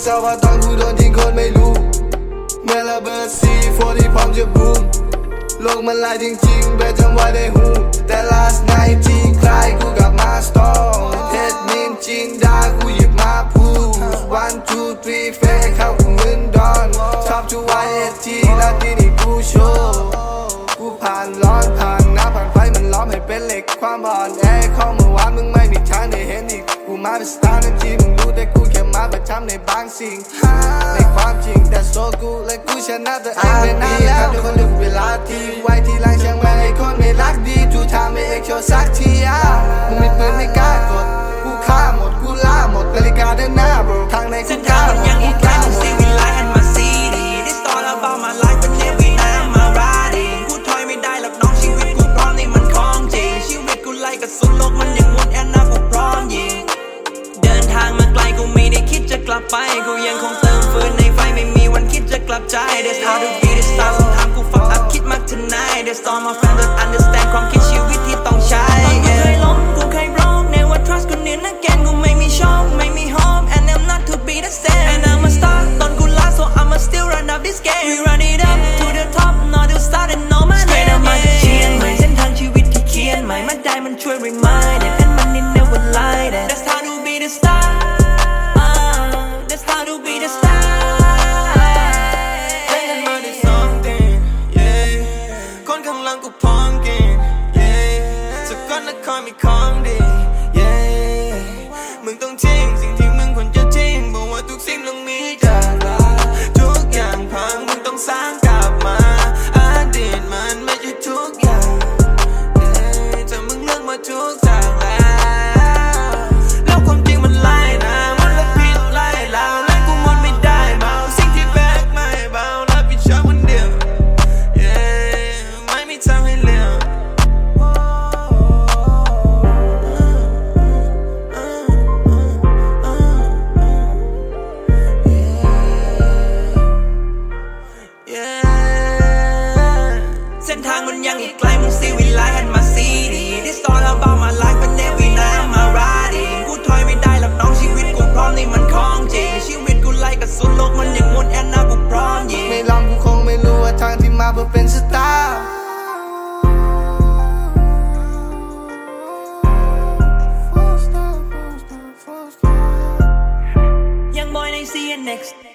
มันเศร้าเพราะตอนกูโดนทิ้งคนไม่รู้เมื่อระเบิดซีโฟที่พร้อมจะบูมโลกมันลายจริงๆแบบจำไว้ได้หูแต่ last night ที่คลายกูกลับมาสตอร์เพชรนินจริงดากูหยิบมาพูด one two three เฟกเข้ากูมึนดอนชอบชูไว้เอทีแล้วที่นี่กูโชว์กูผ่านร้อนผ่านหน้าผ่านไฟมันล้อมให้เป็นเหล็กความอ่อนแอเข้าเมื่อวานมึงไม่มีทางได้เห็นอีกกูมาเป็นสตาร์ำในบางสิ่ง ในความจริงแต่โซกูและกูชนะตัวเองไปนานแล้วทุกคนดูเวลาที่ไว้ที่หลังช่างแม่งไอ้คนไม่รักดีทูทางไม่เอกโชว์สักที run it up to the top not to start and know my name straight up มาจากเชียงใหม่เส้นทางชีวิตที่เขียนใหม่มันได้มันช่วย remind it and money never lie that that's how to be the star uh, that's how to be the star you next.